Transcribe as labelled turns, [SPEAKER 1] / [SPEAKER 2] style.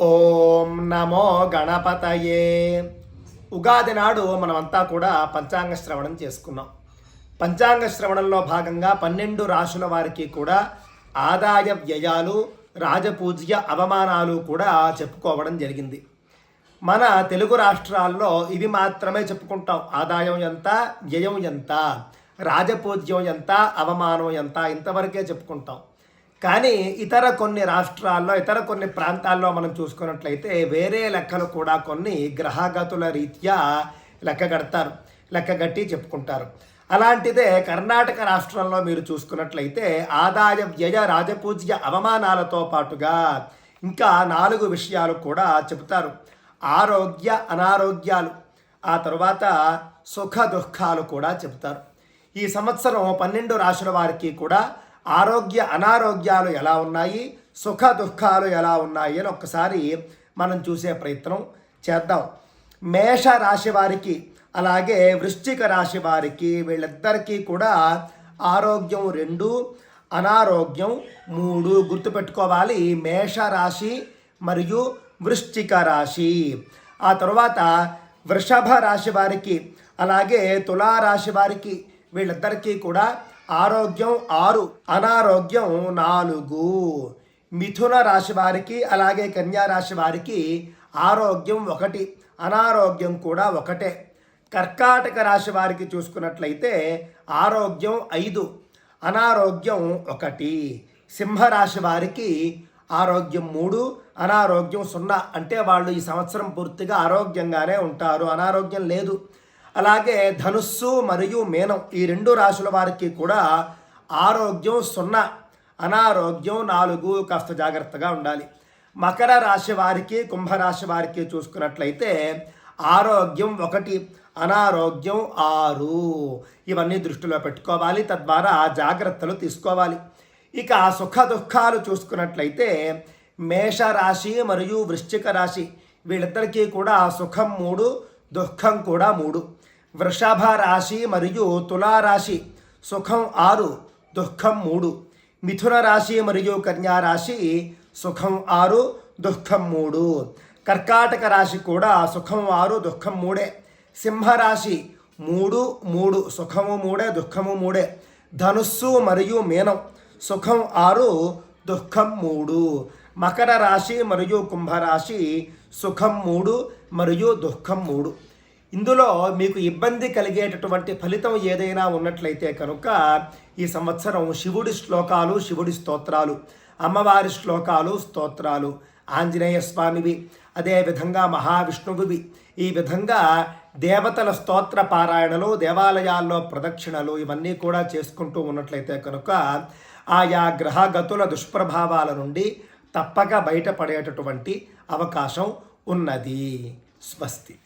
[SPEAKER 1] ఓం నమో గణపతయే. ఉగాది నాడు మనమంతా కూడా పంచాంగ శ్రవణం చేసుకున్నాం. పంచాంగ శ్రవణంలో భాగంగా పన్నెండు రాసుల వారికి కూడా ఆదాయ వ్యయాలు రాజపూజ్య అవమానాలు కూడా చెప్పుకోవడం జరిగింది. మన తెలుగు రాష్ట్రాల్లో ఇవి మాత్రమే చెప్పుకుంటాం. ఆదాయం ఎంత వ్యయం ఎంత రాజపూజ్యం ఎంత అవమానం ఎంత ఇంతవరకే చెప్పుకుంటాం. కానీ ఇతర కొన్ని రాష్ట్రాల్లో ఇతర కొన్ని ప్రాంతాల్లో మనం చూసుకున్నట్లయితే వేరే లెక్కలు కూడా కొన్ని గ్రహగతుల రీత్యా లెక్క కడతారు లెక్క కట్టి చెప్పుకుంటారు. అలాంటిదే కర్ణాటక రాష్ట్రంలో మీరు చూసుకున్నట్లయితే ఆదాయ వ్యయ రాజపూజ్య అవమానాలతో పాటుగా ఇంకా నాలుగు విషయాలు కూడా చెబుతారు. ఆరోగ్య అనారోగ్యాలు ఆ తర్వాత సుఖ దుఃఖాలు కూడా చెబుతారు. ఈ సంవత్సరం పన్నెండు రాశుల వారికి కూడా ఆరోగ్య అనారోగ్యాలు ఎలా ఉన్నాయి? సుఖ దుఃఖాలు ఎలా ఉన్నాయి? అని ఒక్కసారి మనం చూసే ప్రయత్నం చేద్దాం. మేష రాశి వారికి అలాగే వృశ్చిక రాశి వారికి వీళ్ళిద్దరికీ కూడా ఆరోగ్యం రెండు అనారోగ్యం మూడు గుర్తుపెట్టుకోవాలి. మేష రాశి మరియు వృశ్చిక రాశి. ఆ తర్వాత వృషభ రాశి వారికి అలాగే తులారాశి వారికి వీళ్ళిద్దరికీ కూడా ఆరోగ్యం ఆరు అనారోగ్యం నాలుగు. మిథున రాశి వారికి అలాగే కన్యా రాశి వారికి ఆరోగ్యం ఒకటి అనారోగ్యం కూడా ఒకటే. కర్కాటక రాశి వారికి చూసుకున్నట్లయితే ఆరోగ్యం ఐదు అనారోగ్యం ఒకటి. సింహరాశి వారికి ఆరోగ్యం మూడు అనారోగ్యం సున్నా. అంటే వాళ్ళు ఈ సంవత్సరం పూర్తిగా ఆరోగ్యంగానే ఉంటారు అనారోగ్యం లేదు. అలాగే ధనుస్సు మరియు మేనం ఈ రెండు రాశుల వారికి కూడా ఆరోగ్యం సున్నా అనారోగ్యం నాలుగు కాస్త జాగ్రత్తగా ఉండాలి. మకర రాశి వారికి కుంభరాశి వారికి చూసుకున్నట్లయితే ఆరోగ్యం ఒకటి అనారోగ్యం ఆరు. ఇవన్నీ దృష్టిలో పెట్టుకోవాలి తద్వారా జాగ్రత్తలు తీసుకోవాలి. ఇక సుఖ దుఃఖాలు చూసుకున్నట్లయితే మేషరాశి మరియు వృశ్చిక రాశి వీళ్ళిద్దరికీ కూడా సుఖం మూడు దుఃఖం కూడా మూడు. వృషభ రాశి మరియు తులారాశి సుఖం ఆరు దుఃఖం మూడు. మిథున రాశి మరియు కన్యా రాశి సుఖం ఆరు దుఃఖం మూడు. కర్కాటక రాశి కూడా సుఖం ఆరు దుఃఖం మూడే. సింహరాశి మూడు మూడు. సుఖము మూడే దుఃఖము మూడే. ధనుస్సు మరియు మీనం సుఖం ఆరు దుఃఖం మూడు. మకర రాశి మరియు కుంభరాశి సుఖం మూడు మరియు దుఃఖం మూడు. ఇందులో మీకు ఇబ్బంది కలిగేటటువంటి ఫలితం ఏదైనా ఉన్నట్లయితే కనుక ఈ సంవత్సరం శివుడి శ్లోకాలు శివుడి స్తోత్రాలు అమ్మవారి శ్లోకాలు స్తోత్రాలు ఆంజనేయ స్వామివి అదేవిధంగా మహావిష్ణువువి. ఈ విధంగా దేవతల స్తోత్ర పారాయణలు దేవాలయాల్లో ప్రదక్షిణలు ఇవన్నీ కూడా చేసుకుంటూ ఉన్నట్లయితే కనుక ఆయా గ్రహగతుల దుష్ప్రభావాల నుండి తప్పక బయటపడేటటువంటి అవకాశం ఉన్నది. స్వస్తి.